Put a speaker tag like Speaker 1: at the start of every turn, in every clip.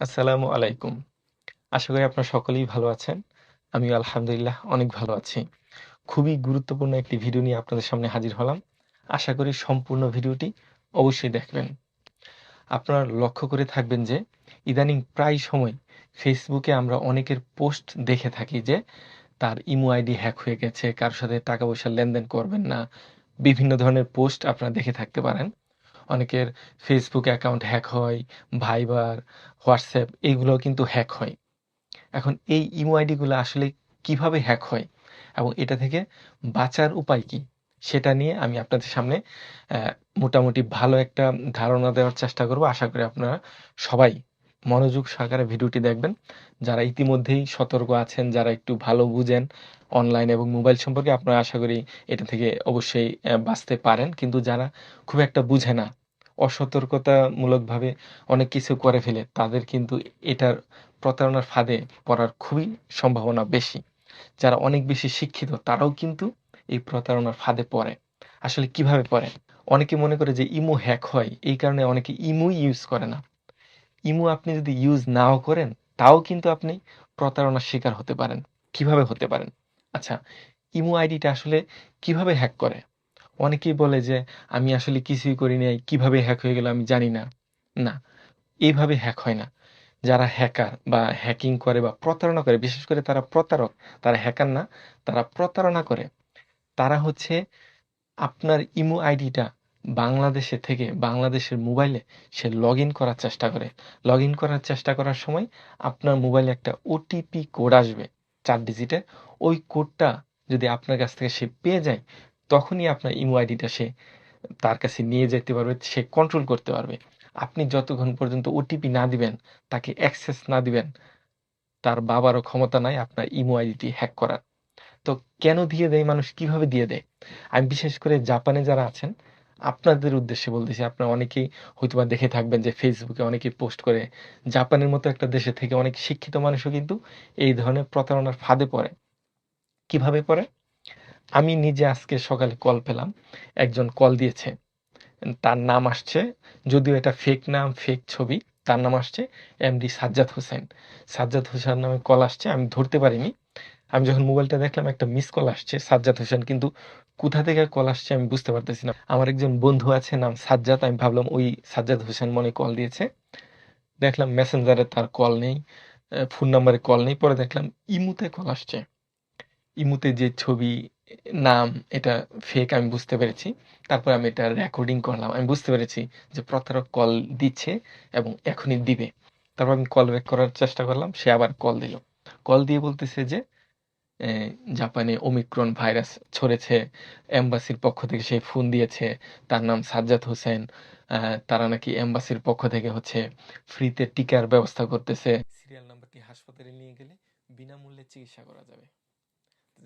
Speaker 1: আসসালামু আলাইকুম। আশা করি আপনারা সকলেই ভালো আছেন। আমি আলহামদুলিল্লাহ অনেক ভালো আছি। খুবই গুরুত্বপূর্ণ একটি ভিডিও নিয়ে আপনাদের সামনে হাজির হলাম। আশা করি সম্পূর্ণ ভিডিওটি অবশ্যই দেখবেন। আপনারা লক্ষ্য করে থাকবেন যে ইদানিং প্রায় সময় ফেসবুকে আমরা অনেকের পোস্ট দেখে থাকি যে তার ইমো আইডি হ্যাক হয়ে গেছে, কারও সাথে টাকা পয়সা লেনদেন করবেন না। বিভিন্ন ধরনের পোস্ট আপনারা দেখে থাকতে পারেন। অনেকের ফেসবুক অ্যাকাউন্ট হ্যাক হয়, ভাইবার, হোয়াটসঅ্যাপ এগুলোও কিন্তু হ্যাক হয়। এখন এই ইমো আইডিগুলো আসলে কীভাবে হ্যাক হয় এবং এটা থেকে বাঁচার উপায় কি? সেটা নিয়ে আমি আপনাদের সামনে মোটামুটি ভালো একটা ধারণা দেওয়ার চেষ্টা করব। আশা করি আপনারা সবাই মনোযোগ সহকারে ভিডিওটি দেখবেন। যারা ইতিমধ্যেই সতর্ক আছেন, যারা একটু ভালো বুঝেন অনলাইন এবং মোবাইল সম্পর্কে আপনারা আশা করি এটা থেকে অবশ্যই বাঁচতে পারেন। কিন্তু যারা খুব একটা বুঝে না, অসতর্কতামূলকভাবে অনেক কিছু করে ফেলে, তাদের কিন্তু এটার প্রতারণার ফাঁদে পড়ার খুবই সম্ভাবনা বেশি। যারা অনেক বেশি শিক্ষিত তারাও কিন্তু এই প্রতারণার ফাঁদে পড়ে। আসলে কীভাবে পড়ে? অনেকে মনে করে যে ইমো হ্যাক হয়, এই কারণে অনেকে ইমোই ইউজ করে না। ইমো আপনি যদি ইউজ নাও করেন, তাও কিন্তু আপনি প্রতারণার শিকার হতে পারেন। কীভাবে হতে পারেন? আচ্ছা, ইমো আইডিটা আসলে কীভাবে হ্যাক করে? অনেকেই বলে যে, "আমি আসলে কিছুই করি নাই, কীভাবে হ্যাক হয়ে গেল আমি জানি না।" না, এইভাবে হ্যাক হয় না। যারা হ্যাকার বা হ্যাকিং করে বা প্রতারণা করে, বিশেষ করে তারা প্রতারক, তারা হ্যাকার না, তারা প্রতারণা করে। তারা হচ্ছে আপনার ইমো আইডিটা বাংলাদেশে থেকে বাংলাদেশের মোবাইলে সে লগইন করার চেষ্টা করে। লগইন করার চেষ্টা করার সময় আপনার মোবাইলে একটা ওটিপি কোড আসবে চার ডিজিটের। ওই কোডটা যদি আপনার কাছ থেকে সে পেয়ে যায়, তখনই আপনার ইমো আইডিটা সে তার কাছে নিয়ে যেতে পারবে, সে কন্ট্রোল করতে পারবে। আপনি যতক্ষণ পর্যন্ত ওটিপি না দিবেন, তাকে অ্যাক্সেস না দিবেন, তার বাবারও ক্ষমতা নাই আপনার ইমো আইডিটি হ্যাক করার। তো কেন দিয়ে দেয় মানুষ, কীভাবে দিয়ে দেয়? আমি বিশেষ করে জাপানে যারা আছেন, আপনাদের উদ্দেশ্যে বলতেছি। আপনারা অনেকেই হয়তোবা দেখে থাকবেন যে ফেসবুকে অনেকেই পোস্ট করে। জাপানের মতো একটা দেশে থেকে অনেক শিক্ষিত মানুষও কিন্তু এই ধরনের প্রতারণার ফাঁদে পড়ে। কীভাবে পড়ে? আমি নিজে আজকে সকালে কল পেলাম। একজন কল দিয়েছে। তার নাম আসছে, যদিও এটা ফেক নাম, ফেক ছবি। তার নাম আসছে এমডি সাজ্জাদ হোসেন। সাজ্জাদ হোসেন নামে কল আসছে। আমি ধরতে পারিনি। আমি যখন মোবাইলটা দেখলাম একটা মিস কল আসছে সাজ্জাদ হোসেন। কিন্তু কোথা থেকে কল আসছে আমি বুঝতে পারতেছি না। আমার একজন বন্ধু আছে নাম সাজ্জাদ। আমি ভাবলাম ওই সাজ্জাদ হোসেন মনে কল দিয়েছে। দেখলাম মেসেঞ্জারে তার কল নেই। ফোন নাম্বারে কল নেই। পরে দেখলাম ইমুতে কল আসছে। ইমুতে যে ছবি, নাম এটা ফেক আমি বুঝতে পেরেছি। তারপরে আমি এটা রেকর্ডিং করলাম। আমি বুঝতে পেরেছি যে প্রতারক কল দিচ্ছে এবং এখনই দিবে। তারপর আমি কল ব্যাক করার চেষ্টা করলাম। সে আবার কল দিল। কল দিয়ে বলতেছে যে জাপানে ওমিক্রন ভাইরাস ছড়েছে। এম্বাসির পক্ষ থেকে সে ফোন দিয়েছে। তার নাম সাজ্জাদ হোসেন। তারা নাকি এম্বাসির পক্ষ থেকে হচ্ছে ফ্রিতে টিকার ব্যবস্থা করতেছে। সিরিয়াল নাম্বারটি হাসপাতালে নিয়ে গেলে বিনামূল্যে চিকিৎসা করা যাবে।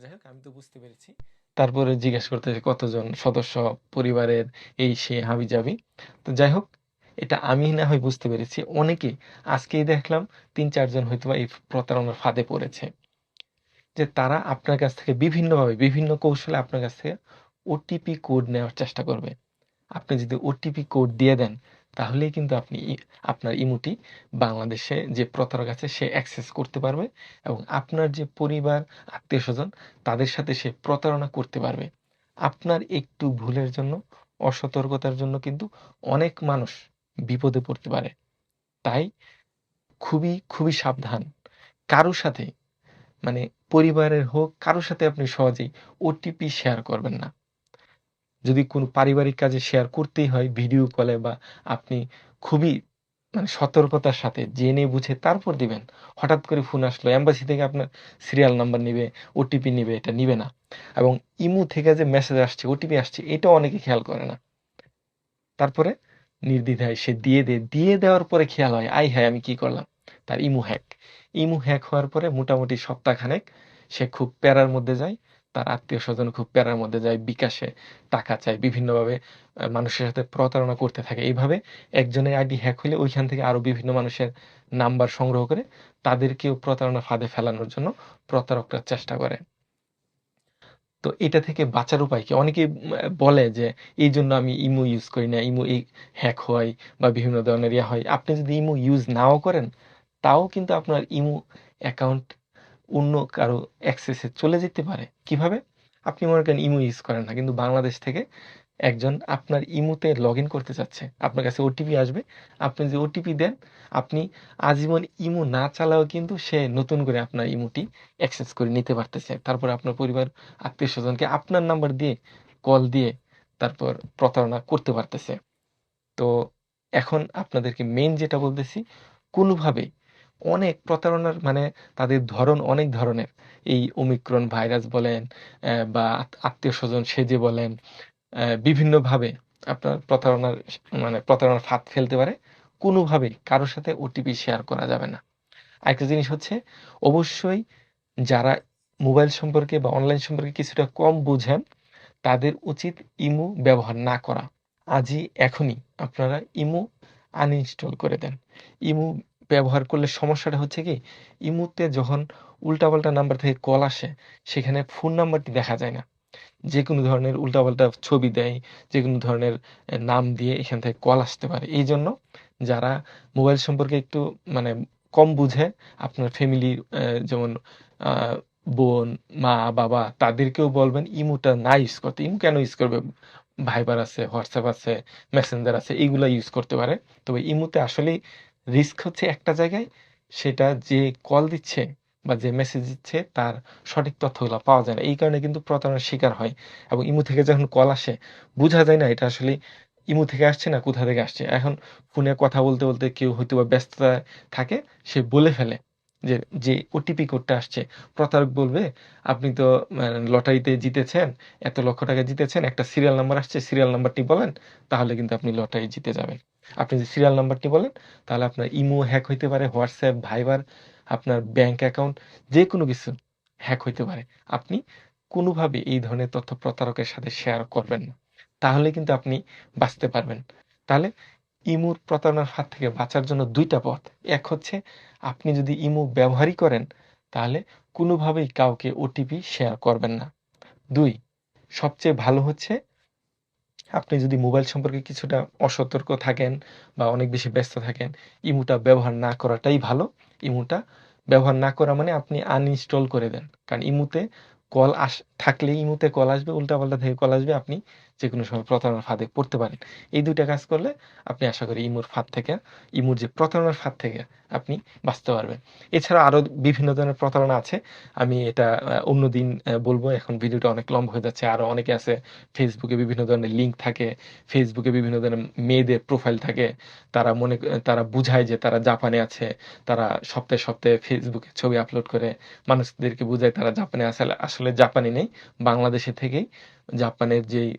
Speaker 1: যাই হোক আমি তো বুঝতে পেরেছি। তারপরে জিজ্ঞেস করতেছে কতজন সদস্য পরিবারের এই সেই হাবিজাবি। তো যাই হোক এটা আমি না হয় বুঝতে পেরেছি। অনেকে আজকেই দেখলাম ৩-৪ জন হয়তোবা এই প্রতারণার ফাঁদে পড়েছে। যে তারা আপনার কাছ থেকে বিভিন্নভাবে বিভিন্ন কৌশলে আপনার কাছ থেকে ওটিপি কোড নেওয়ার চেষ্টা করবে। আপনি যদি ওটিপি কোড দিয়ে দেন, তাহলেই কিন্তু আপনি আপনার ইমোটি বাংলাদেশে যে প্রতারক আছে সে অ্যাক্সেস করতে পারবে এবং আপনার যে পরিবার, আত্মীয়স্বজন তাদের সাথে সে প্রতারণা করতে পারবে। আপনার একটু ভুলের জন্য, অসতর্কতার জন্য কিন্তু অনেক মানুষ বিপদে পড়তে পারে। তাই খুবই, খুবই সাবধান। কারও সাথে মানে পরিবারের হোক, কারও সাথে আপনি সহজেই ওটিপি শেয়ার করবেন না। যদি কোনো পারিবারিক কাজে শেয়ার করতেই হয় ভিডিও কলে বা আপনি খুবই মানে সতর্কতার সাথে জেনে বুঝে তারপর দিবেন। হঠাৎ করে ফোন আসলো, এম্বাসি থেকে আপনার সিরিয়াল নাম্বার নিবে, ওটিপি নিবে, এটা নিবে না। এবং ইমো থেকে যে মেসেজ আসছে, ওটিপি আসছে এটাও অনেকে খেয়াল করে না। তারপরে নির্দ্বিধায় সে দিয়ে দেয়। দিয়ে দেওয়ার পরে খেয়াল হয়, আই হায়! আমি কি করলাম? তার ইমু হ্যাক। ইমু হ্যাক হওয়ার পরে মোটামুটি সপ্তাহখানেক সে খুব প্যারার মধ্যে যায়। তার আত্মীয়স্বজন খুব প্যারার মধ্যে যায়। বিকাশে টাকা চায়। বিভিন্নভাবে মানুষের সাথে প্রতারণা করতে থাকে। এইভাবে একজনের আইডি হ্যাক হইলে ওইখান থেকে আরও বিভিন্ন মানুষের নাম্বার সংগ্রহ করে তাদেরকেও প্রতারণার ফাঁদে ফেলানোর জন্য প্রতারকরা চেষ্টা করে। তো এটা থেকে বাঁচার উপায় কি? অনেকেই ম্যা বলে যে, এই জন্য আমি ইমো ইউজ করি না। ইমো এই হ্যাক হয় বা বিভিন্ন ধরনের ইয়া হয়।" আপনি যদি ইমো ইউজ নাও করেন, তাও কিন্তু আপনার ইমো অ্যাকাউন্ট অন্য কারও অ্যাক্সেসে চলে যেতে পারে। কীভাবে? আপনি মনে করেন ইমো ইউজ করেন না, কিন্তু বাংলাদেশ থেকে একজন আপনার ইমোতে লগ ইন করতে চাচ্ছে। আপনার কাছে ওটিপি আসবে, আপনি যে ওটিপি দেন, আপনি আজীবন ইমো না চালাও কিন্তু সে নতুন করে আপনার ইমোটি অ্যাক্সেস করে নিতে পারতেছে। তারপর আপনার পরিবার, আত্মীয় স্বজনকে আপনার নাম্বার দিয়ে কল দিয়ে তারপর প্রতারণা করতে পারতেছে। তো এখন আপনাদেরকে মেইন যেটা বলতেছি কোনোভাবেই অনেক প্রতারণার মানে তাদের ধরন অনেক ধরনের। এই ওমিক্রন ভাইরাস বলেন বা আত্মীয় স্বজন সেজে বলেন বিভিন্নভাবে আপনার প্রতারণার মানে প্রতারণার ফাঁদ ফেলতে পারে। কোনোভাবেই কারোর সাথে ওটিপি শেয়ার করা যাবে না। আরেকটা জিনিস হচ্ছে, অবশ্যই যারা মোবাইল সম্পর্কে বা অনলাইন সম্পর্কে কিছুটা কম বুঝেন, তাদের উচিত ইমো ব্যবহার না করা। আজই এখনই আপনারা ইমো আনইনস্টল করে দেন। ইমো ব্যবহার করলে সমস্যাটা হচ্ছে কি ইমোতে যখন উল্টাপাল্টা নাম্বার থেকে কল আসে, সেখানে ফোন নাম্বারটি দেখা যায় না। যে কোনো ধরনের উল্টাপাল্টা ছবি দেয় যে কোনো ধরনের নাম দিয়ে এখান থেকে কল আসতে পারে। এই জন্য যারা মোবাইল সম্পর্কে একটু মানে কম বুঝে, আপনার ফ্যামিলি যেমন বোন, মা, বাবা, তাদেরকেও বলবেন ইমোটা না ইউজ করতে। ইমো কেন ইউজ করবে? ভাইবার আছে হোয়াটসঅ্যাপ আছে মেসেঞ্জার আছে, এইগুলা ইউজ করতে পারে। তবে ইমোতে আসলেই রিস্ক হচ্ছে একটা জায়গায় সেটা যে কল দিচ্ছে বা যে মেসেজ দিচ্ছে তার সঠিক তথ্যগুলো পাওয়া যায় না। এই কারণে কিন্তু প্রতারণার শিকার হয় এবং ইমো থেকে যখন কল আসে বোঝা যায় না এটা আসলে ইমো থেকে আসছে না কোথা থেকে আসছে। এখন ফোনে কথা বলতে বলতে কেউ হয়তো বা ব্যস্ততায় থাকে সে বলে ফেলে যে যে ওটিপি কোডটা আসছে প্রতারক বলবে আপনি তো মানে, লটারিতে জিতেছেন এত লক্ষ টাকা জিতেছেন একটা সিরিয়াল নাম্বার আসছে সিরিয়াল নাম্বারটি বলেন তাহলে কিন্তু আপনি লটারি জিতে যাবেন। আপনি যে সিরিয়াল নাম্বারটি বলেন, তাহলে আপনার ইমো হ্যাক হইতে পারে, হোয়াটসঅ্যাপ, ভাইবার, আপনার ব্যাংক অ্যাকাউন্ট যে কোনো কিছু হ্যাক হইতে পারে। আপনি কোনোভাবে এই ধরনের তথ্য প্রতারকের সাথে শেয়ার করবেন না। তাহলে কিন্তু আপনি বাঁচতে পারবেন। তাহলে ইমুর প্রতারণার হাত থেকে বাঁচার জন্য দুইটা পথ। এক হচ্ছে, আপনি যদি ইমু ব্যবহারই করেন, তাহলে কোনোভাবেই কাউকে ওটিপি শেয়ার করবেন না। দুই, সবচেয়ে ভালো হচ্ছে আপনি যদি মোবাইল সম্পর্কে কিছুটা অসতর্ক থাকেন বা অনেক বেশি ব্যস্ত থাকেন, ইমুটা ব্যবহার না করাটাই ভালো। ইমুটা ব্যবহার না করা মানে আপনি আনইনস্টল করে দেন। কারণ ইমুতে কল আস থাকলে ইমুতে কল আসবে, উল্টাপাল্টা থেকে কল আসবে, আপনি যে কোনো সময় প্রতারণার ফাঁদে পড়তে পারেন। এই দুইটা কাজ করলে আপনি আশা করি ইমুর ফাঁদ থেকে ইমুর যে প্রতারণার ফাঁদ থেকে আপনি বাঁচতে পারবেন। এছাড়া আরও বিভিন্ন ধরনের প্রতারণা আছে। আমি এটা আহ, অন্যদিন আহ, বলব। এখন ভিডিওটা অনেক লম্বা হয়ে যাচ্ছে। আরও অনেকে আছে ফেসবুকে বিভিন্ন ধরনের লিঙ্ক থাকে ফেসবুকে বিভিন্ন ধরনের মেয়েদের প্রোফাইল থাকে। তারা মনে তারা বুঝায় যে তারা জাপানে আছে। তারা সপ্তাহে সপ্তাহে ফেসবুকে ছবি আপলোড করে। মানুষদেরকে বুঝায় তারা জাপানে আসলে আসলে জাপানি নেই। বাংলাদেশে থেকেই জাপানের যেই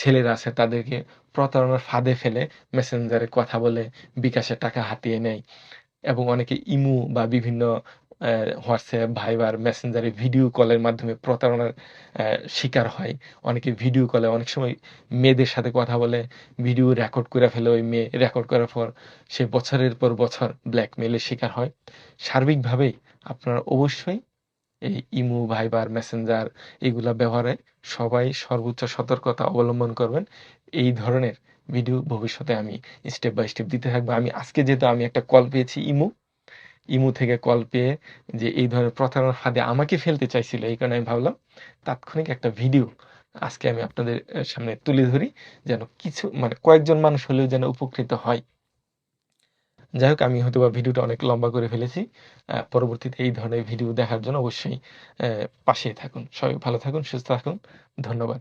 Speaker 1: ছেলেরা আছে, তাদেরকে প্রতারণার ফাঁদে ফেলে মেসেঞ্জারে কথা বলে বিকাশে টাকা হাতিয়ে নেয়। এবং অনেকে ইমু বা বিভিন্ন হোয়াটসঅ্যাপ, ভাইবার মেসেঞ্জারে ভিডিও কলের মাধ্যমে প্রতারণার শিকার হয়। অনেকে ভিডিও কলে অনেক সময় মেয়েদের সাথে কথা বলে ভিডিও রেকর্ড করে ফেলে ওই মেয়ে রেকর্ড করার পর সে বছরের পর বছর ব্ল্যাকমেলের শিকার হয়। সার্বিকভাবেই আপনারা অবশ্যই এই ইমু, ভাইবার, মেসেঞ্জার এগুলা ব্যবহারে সবাই সর্বোচ্চ সতর্কতা অবলম্বন করবেন। এই ধরনের ভিডিও ভবিষ্যতে আমি স্টেপ বাই স্টেপ দিতে থাকব। আমি আজকে যেহেতু আমি একটা কল পেয়েছি ইমু ইমু থেকে কল পেয়ে যে এই ধরনের প্রতারণার ফাঁদে আমাকে ফেলতে চাইছিল, এই কারণে আমি ভাবলাম তাৎক্ষণিক একটা ভিডিও আজকে আমি আপনাদের সামনে তুলে ধরি, যেন কিছু মানে কয়েকজন মানুষ হলেও যেন উপকৃত হয়। যাই হোক, আমি হয়তো বা ভিডিওটা অনেক লম্বা করে ফেলেছি। পরবর্তীতে এই ধরনের ভিডিও দেখার জন্য অবশ্যই পাশেই থাকুন। সবাই ভালো থাকুন, সুস্থ থাকুন। ধন্যবাদ।